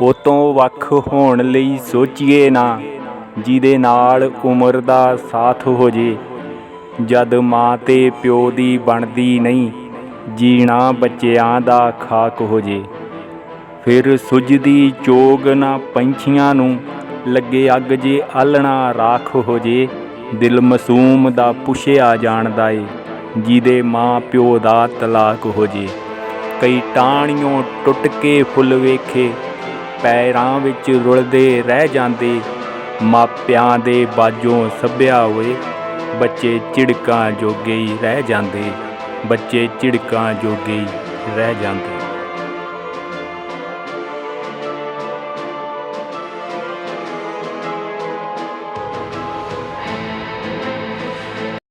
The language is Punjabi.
ਉਹ ਤੋਂ ਵੱਖ ਹੋਣ ਲਈ ਸੋਚੀਏ ਨਾ, ਜਿਹਦੇ ਨਾਲ ਉਮਰ ਦਾ ਸਾਥ ਹੋ ਜੇ। ਜਦ ਮਾਂ ਤੇ ਪਿਓ ਦੀ ਬਣਦੀ ਨਹੀਂ, ਜੀਣਾ ਬੱਚਿਆਂ ਦਾ ਖਾਕ ਹੋ ਜੇ। ਫਿਰ ਸੁੱਜਦੀ ਚੋਗ ਨਾ ਪੰਛੀਆਂ ਨੂੰ, ਲੱਗੇ ਅੱਗ ਜੇ ਆਲਣਾ ਰਾਖ ਹੋ ਜੇ। ਦਿਲ ਮਸੂਮ ਦਾ ਪੁੱਛਿਆ ਜਾਣਦਾ ਏ, ਜਿਹਦੇ ਮਾਂ ਪਿਓ ਦਾ ਤਲਾਕ ਹੋ ਜੇ। ਕਈ ਟਾਹਣੀਆਂ ਟੁੱਟ ਕੇ ਫੁੱਲ ਵੇਖੇ ਪੈਰਾਂ ਵਿੱਚ ਰੁਲਦੇ ਰਹਿ ਜਾਂਦੇ। ਮਾਪਿਆਂ ਦੇ ਬਾਜੋਂ ਸੱਭਿਆ ਹੋਏ ਬੱਚੇ ਝਿੜਕਾਂ ਜੋਗੇ ਹੀ ਰਹਿ ਜਾਂਦੇ। ਬੱਚੇ ਝਿੜਕਾਂ ਜੋਗੇ ਹੀ ਰਹਿ ਜਾਂਦੇ।